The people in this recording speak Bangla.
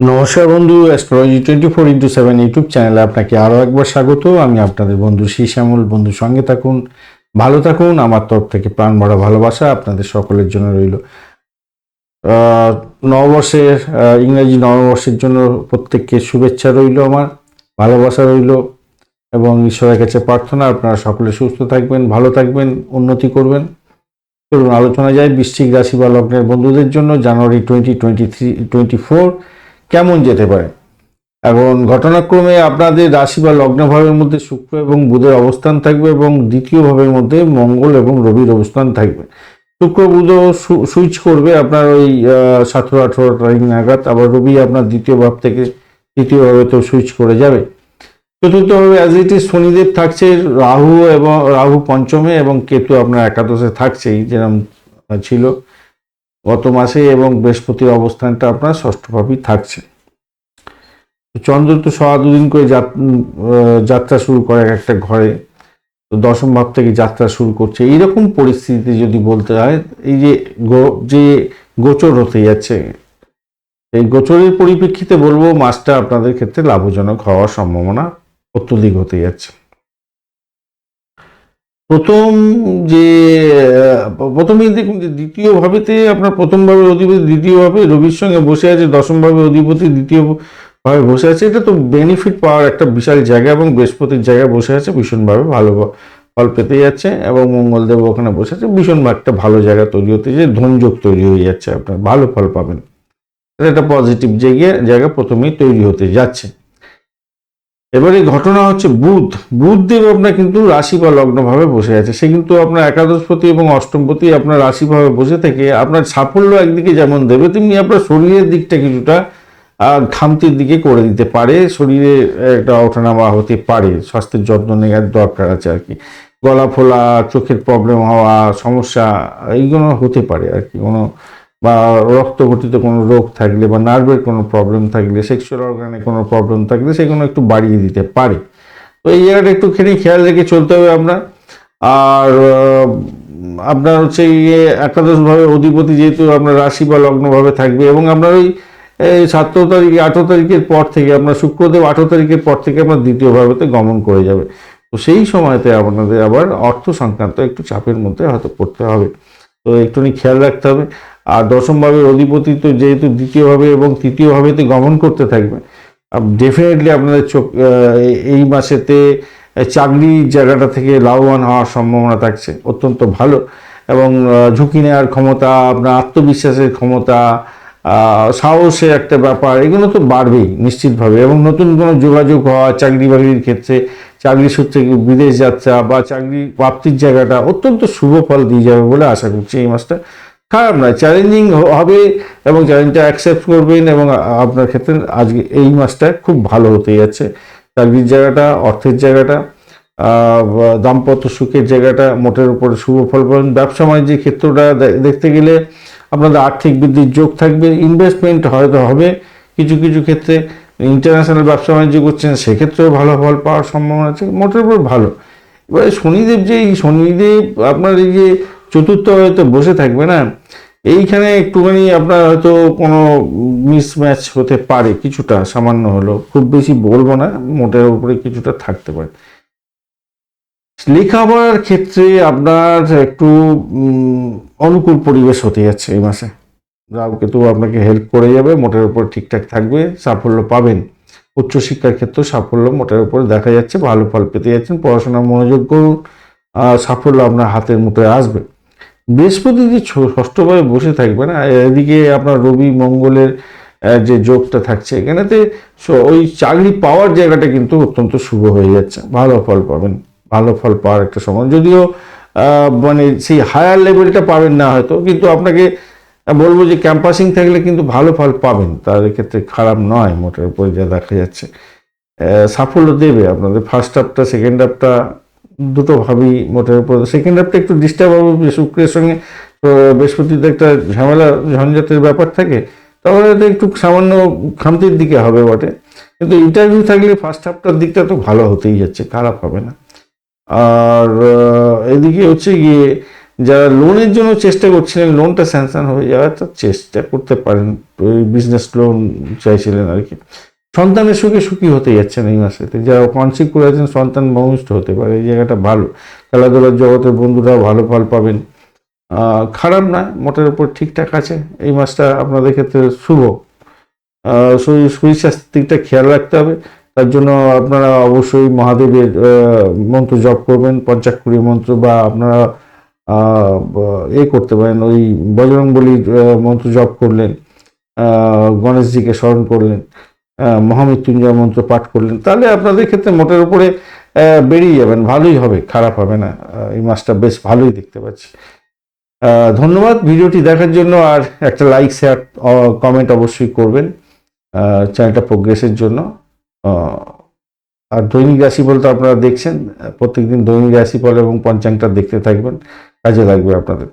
নমস্কার বন্ধু astrology twenty four into seven YouTube চ্যানেলে আপনাকে আরও একবার স্বাগত। আমি আপনাদের বন্ধু শ্যামল। বন্ধুর সঙ্গে থাকুন, ভালো থাকুন। আমার তরফ থেকে প্রাণ ভরা ভালোবাসা আপনাদের সকলের জন্য রইল। নববর্ষের ইংরেজি নববর্ষের জন্য প্রত্যেককে শুভেচ্ছা রইল আমার, ভালোবাসা রইল এবং ঈশ্বরের কাছে প্রার্থনা। আপনারা সকলে সুস্থ থাকবেন, ভালো থাকবেন, উন্নতি করবেন। চলুন, আলোচনা যায় বৃশ্চিক রাশি বা লগ্নের বন্ধুদের জন্য। January twenty twenty three twenty four কেমন যেতে পারে? এখন ঘটনাক্রমে আপনাদের রাশি বা লগ্ন ভাবের মধ্যে শুক্র এবং বুধের অবস্থান থাকবে এবং দ্বিতীয় ভাবের মধ্যে মঙ্গল এবং রবির অবস্থান থাকবে। শুক্র, বুধ সুইচ করবে আপনার ওই সতেরো, আঠেরো তারিখ নাগাদ, আবার রবি আপনার দ্বিতীয় ভাব থেকে তৃতীয় ভাবে তো সুইচ করে যাবে। চতুর্থভাবে অ্যাজ ইট ইজ শনিদেব থাকছে, রাহু এবং, রাহু পঞ্চমে এবং কেতু আপনার একাদশে থাকছেই যেরকম ছিল। গত মাসে এবং বৃহস্পতির অবস্থানটা আপনার ষষ্ঠভাবেই থাকছে। চন্দ্র তো সওয়া দুদিন করে যাত্রা শুরু করে এক একটা ঘরে। তো দশম ভাব থেকে যাত্রা শুরু করছে। এইরকম পরিস্থিতি যদি বলতে হয়, এই যে যে গোচর হতে যাচ্ছে, এই গোচরের পরিপ্রেক্ষিতে বলব মাসটা আপনাদের ক্ষেত্রে লাভজনক হওয়ার সম্ভাবনা অত্যধিক হতে যাচ্ছে। প্রথম যে প্রথমেই দেখুন যে দ্বিতীয় ভাবেতে আপনার প্রথম ভাবে অধিপতি, দ্বিতীয় ভাবে রবির সঙ্গে বসে আছে, দশম ভাবে অধিপতি, দ্বিতীয় ভাবে বসে আছে, এটা তো বেনিফিট পাওয়ার একটা বিশাল জায়গা এবং বৃহস্পতির জায়গায় বসে আছে, ভীষণভাবে ভালো ফল পেতে যাচ্ছে এবং মঙ্গলদেব ওখানে বসে আছে, ভীষণ একটা ভালো জায়গা তৈরি হতে যে ধনযোগ তৈরি হয়ে যাচ্ছে আপনার, ভালো ফল পাবেন। এটা একটা পজিটিভ জায়গা জায়গা প্রথমেই তৈরি হতে যাচ্ছে। এবারে ঘটনা হচ্ছে বুধ। বুধ দেব আপনার কিন্তু রাশি বা লগ্নভাবে বসে আছে। সে কিন্তু আপনার একাদশপতি এবং অষ্টমপতি আপনার রাশিভাবে বসে থেকে আপনার সাফল্য একদিকে যেমন দেবে তেমনি আপনার শরীরের দিকটা কিছুটা আহ, খামতির দিকে করে দিতে পারে। শরীরে একটা ওঠানামা হতে পারে। স্বাস্থ্যের যত্ন নেওয়ার দরকার আছে আর কি। গলা ফোলা চোখের প্রবলেম হওয়া সমস্যা এইগুলো হতে পারে আর কি। কোনো বা রক্তগঠিত কোনো রোগ থাকলে বা নার্ভের কোনো প্রবলেম থাকলে সেক্সুয়াল অর্গানে কোনো প্রবলেম থাকলে সেগুলো একটু বাড়িয়ে দিতে পারে। তো এই জায়গাটা একটুখানি খেয়াল রেখে চলতে হবে আমরা। আর আপনার হচ্ছে ইয়ে একাদশভাবে অধিপতি যেহেতু আপনার রাশি বা লগ্নভাবে থাকবে এবং আপনার ওই সতেরো তারিখ, আঠেরো তারিখের পর থেকে আপনার শুক্রদেব আঠেরো তারিখের পর থেকে আপনার দ্বিতীয় ভাবেতে গমন করে যাবে। তো সেই সময়তে আপনাদের আবার অর্থ সংক্রান্ত একটু চাপের মধ্যে হয়তো পড়তে হবে। তো একটুখানি খেয়াল রাখতে হবে। আর দশম ভাবের অধিপতি তো যেহেতু দ্বিতীয়ভাবে এবং তৃতীয় ভাবেতে গমন করতে থাকবে ডেফিনেটলি আপনাদের চোখ এই- মাসেতে চাকরির জায়গাটা থেকে লাভবান হওয়ার সম্ভাবনা থাকছে, অত্যন্ত ভালো এবং ঝুঁকি নেওয়ার ক্ষমতা, আপনার আত্মবিশ্বাসের ক্ষমতা সাহসের একটা ব্যাপার, এগুলো তো বাড়বেই নিশ্চিতভাবে এবং নতুন কোনো যোগাযোগ হওয়া, চাকরি বাকরির ক্ষেত্রে, চাকরি সূত্রে বিদেশ যাত্রা বা চাকরি প্রাপ্তির জায়গাটা অত্যন্ত শুভ ফল দিয়ে যাবে বলে আশা করছি এই মাসটা। খারাপ নয় চ্যালেঞ্জিং হবে এবং চ্যালেঞ্জটা অ্যাকসেপ্ট করবেন এবং আপনার ক্ষেত্রে আজকে এই মাসটা খুব ভালো হতে যাচ্ছে। চাকরির জায়গাটা, অর্থের জায়গাটা দাম্পত্য সুখের জায়গাটা মোটের উপরে শুভ ফল পাবেন। ব্যবসা বাণিজ্যের ক্ষেত্রটা দেখতে গেলে আপনাদের আর্থিক বৃদ্ধির যোগ থাকবে ইনভেস্টমেন্ট হয়তো হবে কিছু কিছু ক্ষেত্রে। ইন্টারন্যাশনাল ব্যবসা বাণিজ্য করছেন, সেক্ষেত্রেও ভালো ফল পাওয়ার সম্ভাবনা আছে, মোটের উপর ভালো। এবারে শনিদেব যে এই শনিদেব আপনার এই যে চতুর্থ হয়তো বসে থাকবে না। এইখানে একটুখানি আপনার হয়তো কোনো মিসম্যাচ হতে পারে, কিছুটা সামান্য হলো খুব বেশি বলব না, মোটের উপরে কিছুটা থাকতে পারে। লেখাপড়ার ক্ষেত্রে আপনার একটু অনুকূল পরিবেশ হতে যাচ্ছে এই মাসে। রাহু কেতু আপনাকে হেল্প করে যাবে, মোটের উপর ঠিকঠাক থাকবে, সাফল্য পাবেন। উচ্চশিক্ষার ক্ষেত্রে সাফল্য মোটের উপর দেখা যাচ্ছে, ভালো ফল পেতে যাচ্ছেন, পড়াশোনার মনোযোগ করুন সাফল্য আপনার হাতের মুঠোয় আসবে। বৃহস্পতি যে ছ- ষষ্ঠভাবে বসে থাকবে না এদিকে আপনার রবি, মঙ্গলের যে যোগটা থাকছে, এখানেতে ওই চাকরি পাওয়ার জায়গাটা কিন্তু অত্যন্ত শুভ হয়ে যাচ্ছে। ভালো ফল পাবেন, ভালো ফল পাওয়ার একটা সময়। যদিও মানে সেই হায়ার লেভেলটা পাবেন না হয়তো, কিন্তু আপনাকে বলব যে ক্যাম্পাসিং থাকলে কিন্তু ভালো ফল পাবেন। তাদের ক্ষেত্রে খারাপ নয়, মোটের উপরে যা দেখা যাচ্ছে। সাফল্য দেবে আপনাদের। ফার্স্ট হাফটা, সেকেন্ড হাফটা দুটো ভাবেই মোটের উপর। সেকেন্ড হাফটা একটু ডিস্টার্ব হবে শুক্রের সঙ্গে বৃহস্পতিতে একটা ঝামেলা, ঝঞ্ঝাটের ব্যাপার থাকে, তাহলে তো একটু সামান্য খামতির দিকে হবে বটে। কিন্তু ইন্টারভিউ থাকলে ফার্স্ট হাফটার দিকটা তো ভালো হতেই যাচ্ছে, খারাপ হবে না। আর এদিকে হচ্ছে গিয়ে, যারা লোনের জন্য চেষ্টা করছিলেন লোনটা স্যাংশন হয়ে যাওয়ার তো চেষ্টা করতে পারেন বিজনেস লোন চাইছিলেন আর কি। সন্তানের সুখে সুখী হতে যাচ্ছেন এই মাসেতে যারা মানসিক করে আছেন, সন্তান ভূমিষ্ঠ হতে পারে, এই জায়গাটা ভালো। খেলাধুলার জগতের বন্ধুরা ভালো ফল পাবেন। খারাপ নয় মোটের উপর ঠিকঠাক আছে। এই মাসটা আপনাদের ক্ষেত্রে শুভ। শরীর শরীর স্বাস্থ্যের দিকটা খেয়াল রাখতে হবে। তার জন্য আপনারা অবশ্যই মহাদেবের মন্ত্র জপ করবেন পঞ্চাক্ষরী মন্ত্র বা আপনারা এ করতে পারেন। ওই বজরং বলির মন্ত্র জপ করলেন গণেশজিকে স্মরণ করলেন। মহামৃত্যুঞ্জয় মন্ত্র পাঠ করলেন, তাহলে আপনাদের ক্ষেত্রে মোটের উপরে বেরিয়ে যাবেন, ভালোই হবে, খারাপ হবে না এই মাসটা বেশ ভালোই দেখতে পাচ্ছি। ধন্যবাদ, ভিডিওটি দেখার জন্য, আর একটা লাইক শেয়ার কমেন্ট অবশ্যই করবেন চ্যানেলটা প্রোগ্রেসের জন্য। আর দৈনিক রাশিফল তো আপনারা দেখছেন, প্রত্যেকদিন দৈনিক রাশিফল এবং পঞ্চাংটা দেখতে থাকবেন, কাজে লাগবে আপনাদের।